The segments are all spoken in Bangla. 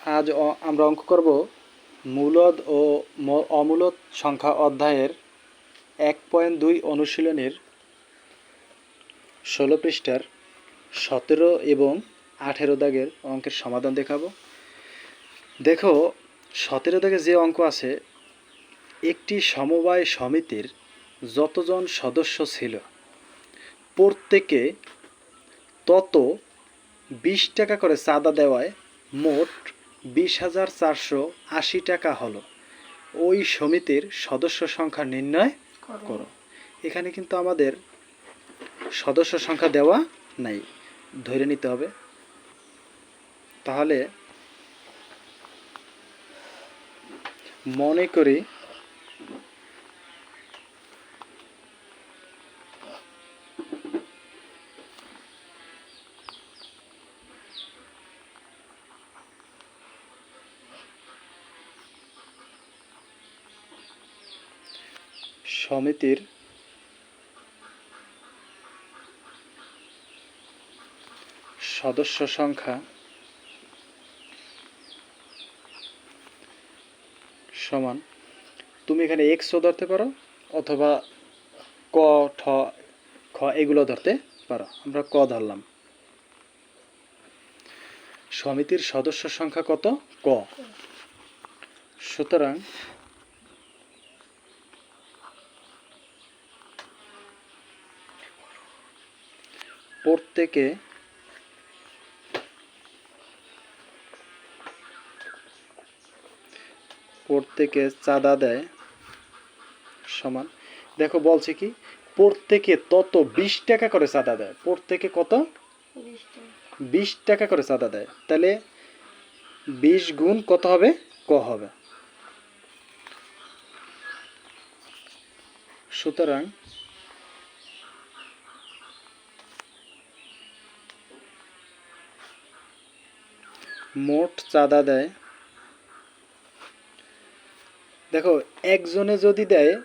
আজ আমরা অঙ্ক করব মূলদ ও অমূলদ সংখ্যা অধ্যায়ের এক পয়েন্ট দুই অনুশীলনের ষোলো পৃষ্ঠার সতেরো এবং আঠেরো দাগের অঙ্কের সমাধান দেখাবো। দেখো, সতেরো দাগে যে অঙ্ক আছে, একটি সমবায় সমিতির যতজন সদস্য ছিল, প্রত্যেকে তত বিশ টাকা করে চাঁদা দেওয়ায় মোট বিশ হাজার চারশো আশি টাকা হলো। ওই সমিতির সদস্য সংখ্যা নির্ণয় করো। এখানে কিন্তু আমাদের সদস্য সংখ্যা দেওয়া নাই। ধরে নিতে হবে। তাহলে মনে করি সমিতির সদস্য সংখ্যা সমান। তুমি এখানে এক্সও ধরতে পারো অথবা ক, ঠ, খ এগুলো ধরতে পারো। আমরা ক ধরলাম। সমিতির সদস্য সংখ্যা কত? ক। সুতরাং প্রত্যেকে প্রত্যেকে চাঁদা দেয় সমান। দেখো বলছে কি প্রত্যেকে তত বিশ টাকা করে চাঁদা দেয়। প্রত্যেকে কত? বিশ টাকা। করে চাঁদা দেয়। তাহলে বিশ গুণ কত হবে? ক হবে। সুতরাং মোট চাঁদা দেয়। দেখো একজনে যদি দেয়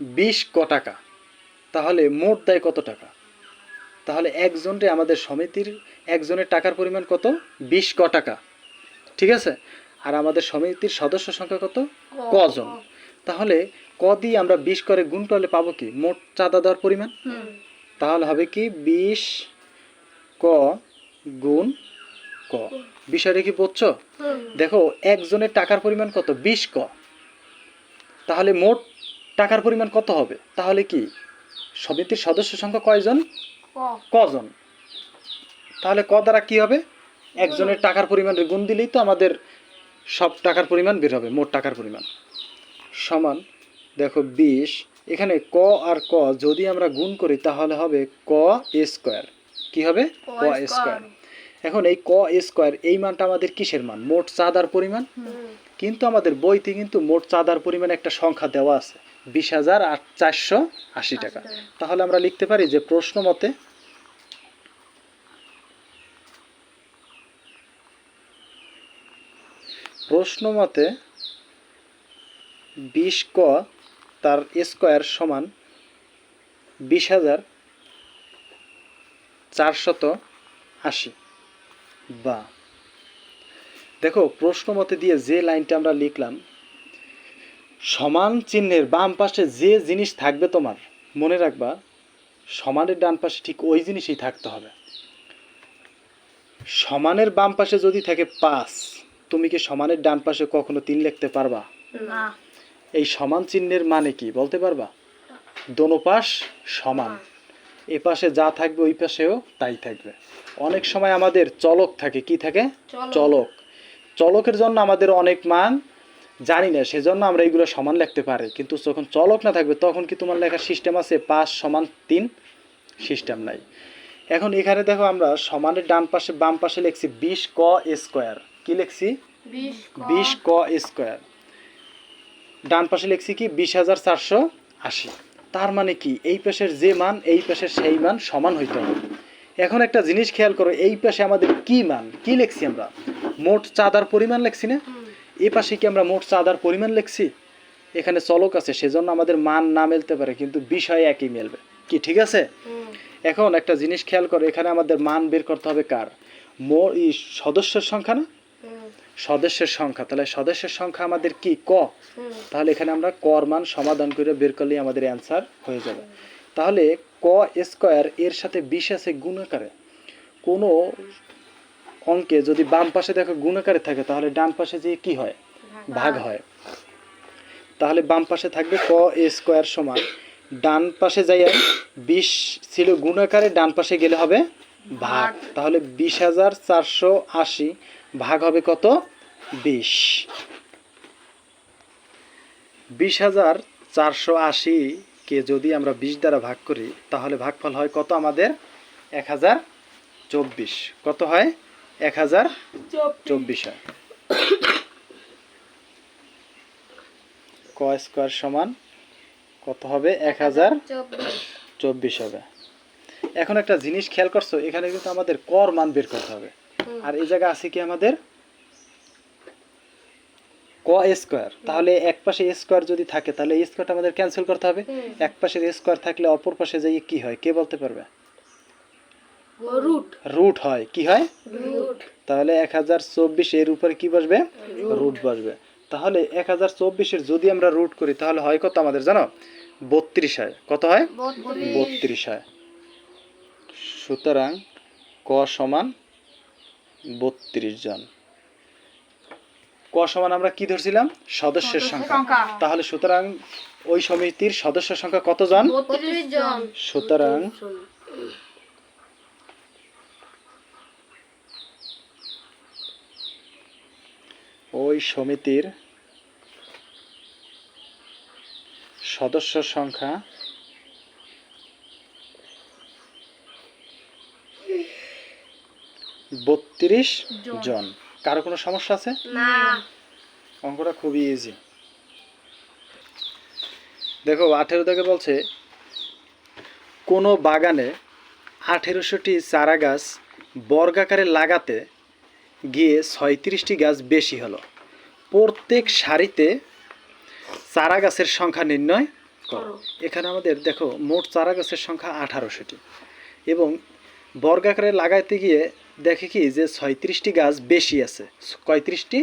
বিশ ক টাকা তাহলে মোট দেয় কত টাকা? তাহলে একজনরে আমাদের সমিতির একজনের টাকার পরিমাণ কত? বিশ ক টাকা। ঠিক আছে? আর আমাদের সমিতির সদস্য সংখ্যা কত? কজন? তাহলে ক দিয়ে আমরা বিশ করে গুণ করলে পাবো কি? মোট চাঁদা দেওয়ার পরিমাণ? তাহলে হবে কি? বিশ ক গুণ ক। বিষয়টা কি বুঝছ? দেখো একজনের টাকার পরিমাণ কত? বিশ ক। তাহলে মোট টাকার পরিমাণ কত হবে? তাহলে কি? সমিতির সদস্য সংখ্যা কয়জন? কজন? তাহলে ক দ্বারা কি হবে? একজনের টাকার পরিমাণ গুণ দিলেই তো আমাদের সব টাকার পরিমাণ বের হবে মোট টাকার পরিমাণ। সমান দেখো বিশ। এখানে ক আর ক যদি আমরা গুণ করি তাহলে হবে ক স্কোয়ার। কি হবে? ক স্কোয়ার এখন এই ক স্কোয়ার এই মানটা আমাদের কিসের মান? মোট চাঁদার পরিমাণ? কিন্তু আমাদের বইতে কিন্তু মোট চাঁদার পরিমাণ একটা সংখ্যা দেওয়া আছে। বিশ হাজার চারশো আশি টাকা। তাহলে আমরা লিখতে পারি যে প্রশ্ন মতে প্রশ্ন মতে বিশ ক তার স্কোয়ার সমান বিশ হাজার চারশত আশি। বা। দেখো প্রশ্ন মতে দিয়ে যে লাইনটা আমরা লিখলাম সমান চিহ্নের বাম পাশে যে জিনিস থাকবে তোমার মনে রাখবা সমানের ডান পাশে ঠিক ওই জিনিসই থাকতে হবে। সমানের বাম পাশে যদি থাকে পাঁচ তুমি কি সমানের ডান পাশে কখনো তিন লিখতে পারবা? না। এই সমান চিহ্নের মানে কি বলতে পারবা? দোনো পাশ সমান। এ পাশে যা থাকবে ওই পাশেও তাই থাকবে। অনেক সময় আমাদের চলক থাকে কি থাকে? চলক। চলক। চলকের জন্য আমাদের অনেক মান জানি না সেজন্য আমরা এইগুলো সমান লিখতে পারি। কিন্তু যখন চলক না থাকবে তখন কি তোমার লেখার সিস্টেম আছে? পাঁচ সমান তিন সিস্টেম নাই। এখন এখানে দেখো আমরা সমানের ডান পাশে বাম পাশে লিখছি বিশ ক স্কোয়ার। কি লিখছি? বিশ ক স্কোয়ার। ডান পাশে লিখছি কি? বিশ হাজার চারশো আশি। তার মানে কি? এই পাশের যে মান এই পাশের সেই মান সমান হইতে হবে। এখন একটা জিনিস খেয়াল করো এই পাশে আমাদের কি মান? কি লিখছি আমরা? মোট চাঁদার পরিমাণ লিখছি না? এ পাশে কি আমরা মোট চাঁদার পরিমাণ লিখছি? এখানে চলক আছে সেজন্য আমাদের মান না মেলতে পারে কিন্তু বিষয় একই মেলবে। কি ঠিক আছে? এখন একটা জিনিস খেয়াল করো এখানে আমাদের মান বের করতে হবে কার? সদস্যের সংখ্যা না? সদস্যের সংখ্যা। তাহলে সদস্যের সংখ্যা আমাদের কি? ক? তাহলে এখানে আমরা কর মান সমাধান করে বের করলেই আমাদের অ্যান্সার হয়ে যাবে। তাহলে ক স্কোয়ার এর সাথে বিশ আছে গুণাকারে। কোনো অঙ্কে যদি বাম পাশে দেখো গুণাকারে থাকে তাহলে ডান পাশে যে কি হয়? ভাগ হয়। তাহলে বাম পাশে থাকবে ক স্কোয়ার সমান ডান পাশে যাই বিশ ছিল গুণাকারে ডান পাশে গেলে হবে ভাগ। তাহলে বিশ হাজার চারশো আশি ভাগ হবে কত? বিশ। বিশ হাজার চারশো আশিকে যদি আমরা বিশ দ্বারা ভাগ করি তাহলে ভাগফল হয় কত আমাদের? এক হাজার চব্বিশ। কত হয়? এক হাজার চব্বিশ হয়। ক স্কোয়ার সমান কত হবে? এক হাজার চব্বিশ। হবে এখন একটা জিনিস খেয়াল করছ এখানে কিন্তু আমাদের কর মান বের করতে হবে। আর এই জায়গা আছে কি আমাদের? ক স্কোয়ার। তাহলে এক পাশে স্কোয়ার যদি থাকে তাহলে এই স্কোয়ারটা আমাদের ক্যান্সেল করতে হবে। এক পাশে স্কোয়ার থাকলে অপর পাশে যাই কি হয়? কে বলতে পারবে? রুট রুট হয়। কি হয়? তাহলে এক হাজার চব্বিশ এর উপরে কি বসবে? রুট বসবে। তাহলে এক হাজার চব্বিশের যদি আমরা রুট করি তাহলে হয় কত আমাদের জানো? বত্রিশ হয়। কত হয়? বত্রিশ হয়। সুতরাং ক সমান বত্রিশ জন। ক সমান আমরা কি ধরছিলাম? সদস্যের সংখ্যা। তাহলে সুতরাং ওই সমিতির সদস্য সংখ্যা কতজন সুতরাং ওই সমিতির সদস্য সংখ্যা বত্রিশ জন। কারও কোনো সমস্যা আছে? অঙ্কটা খুবই ইজি দেখো আঠেরো থেকে বলছে কোনো বাগানে আঠেরোশোটি চারা গাছ বর্গাকারে লাগাতে গিয়ে ছয়ত্রিশটি গাছ বেশি হলো। প্রত্যেক সারিতে চারা গাছের সংখ্যা নির্ণয় করো। এখানে আমাদের দেখো মোট চারা গাছের সংখ্যা আঠারোশোটি। এবং বর্গাকারে লাগাইতে গিয়ে দেখে কি যে ছয়ত্রিশটি গাছ বেশি আছে? কয়ত্রিশটি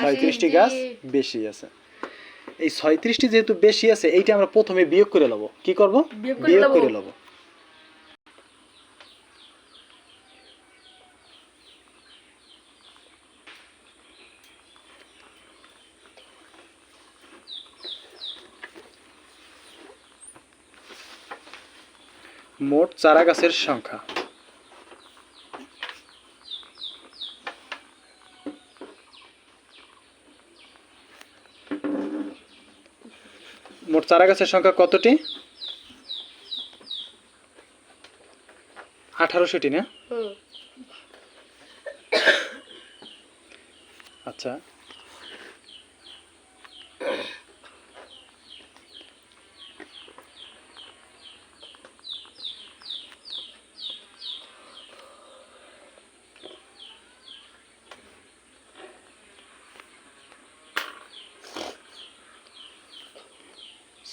ছয়ত্রিশটি গাছ বেশি আছে। এই ছয়ত্রিশটি যেহেতু বেশি আছে এইটা আমরা প্রথমে বিয়োগ করে নেব কি করব? বিয়োগ করে নেব মোট চারা গাছের সংখ্যা মোট চারা গাছের সংখ্যা কতটি? আঠারোশোটি না? আচ্ছা।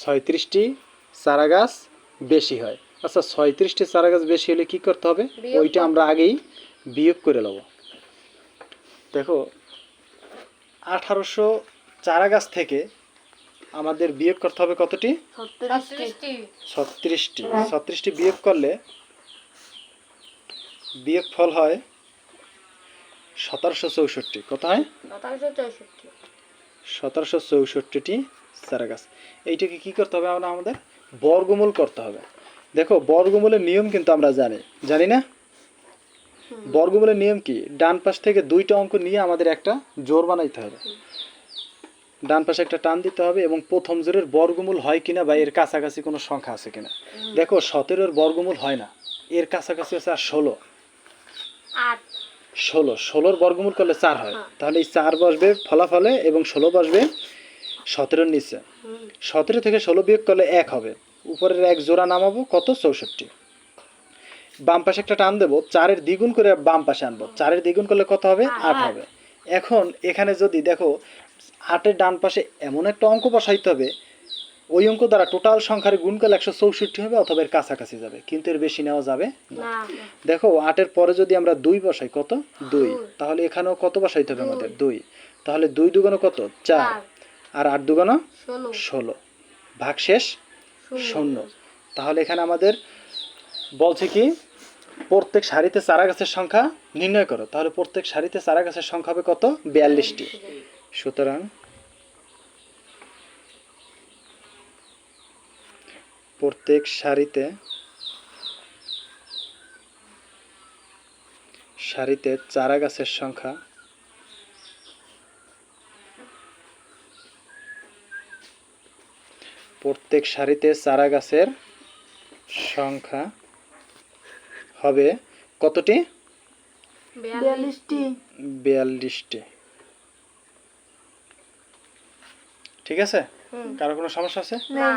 ছয়ত্রিশটি চারা গাছ বেশি হয়। আচ্ছা ছয়ত্রিশটি চারা গাছ বেশি হলে কি করতে হবে? ওইটা আমরা আগেই বিয়োগ করে নেব। দেখো আঠারোশো চারা গাছ থেকে আমাদের বিয়োগ করতে হবে কতটি? ছত্রিশটি। ছত্রিশটি বিয়োগ করলে বিয়োগ ফল হয় সতেরোশো চৌষট্টি। কত হয়? সতেরোশো চৌষট্টি। সতেরোশো চৌষট্টিটি চারা গাছ এইটাকে কি করতে হবে আমরা আমাদের? বর্গমূল করতে হবে। দেখো বর্গমূলের নিয়ম কিন্তু আমরা জানি। জানি না? বর্গমূলের নিয়ম কি? ডান পাশ থেকে দুইটা অঙ্ক নিয়ে আমাদের একটা জোর বানাইতে হবে। ডান পাশে একটা টান দিতে হবে এবং প্রথম জোরের বর্গমূল হয় কিনা বা এর কাছাকাছি কোনো সংখ্যা আছে কিনা। দেখো সতেরোর বর্গমূল হয় না। এর কাছাকাছি আছে আর ষোলো। ষোলো। ষোলোর বর্গমূল করলে চার হয়। তাহলে এই চার বসবে ফলাফলে এবং ষোলো বসবে সতেরোর নিচে। সতেরো থেকে ষোলো বিয়োগ করলে এক হবে। উপরের এক জোড়া নামাবো কত? চৌষট্টি। বাম পাশে একটা টান দেবো চারের দ্বিগুণ করে বাম পাশে আনব। চারের দ্বিগুণ করলে কত হবে? আট। হবে। এখন এখানে যদি দেখো আটের ডান পাশে এমন একটা অঙ্ক বসাইতে হবে ওই অঙ্ক দ্বারা টোটাল সংখ্যার গুণ করলে একশো চৌষট্টি হবে অথবা এর কাছাকাছি যাবে। কিন্তু এর বেশি নেওয়া যাবে না। দেখো আটের পরে যদি আমরা দুই বসাই কত? দুই। তাহলে এখানেও কত বসাইতে হবে আমাদের? দুই। তাহলে দুই দুগুণ কত? চার। আর আট দুগুণ ষোলো। ষোলো। ভাগ শেষ শূন্য শূন্য। তাহলে এখানে আমাদের বলছে কি প্রত্যেক সারিতে চারা গাছের সংখ্যা নির্ণয় করো। তাহলে প্রত্যেক সারিতে চারা গাছের সংখ্যা হবে কত? বিয়াল্লিশটি। সুতরাং প্রত্যেক সারিতে সারিতে চারা গাছের সংখ্যা প্রত্যেক সারিতে চারা গাছের সংখ্যা হবে কতটি? বিয়াল্লিশটি। ঠিক আছে। কারও কোনো সমস্যা আছে? না।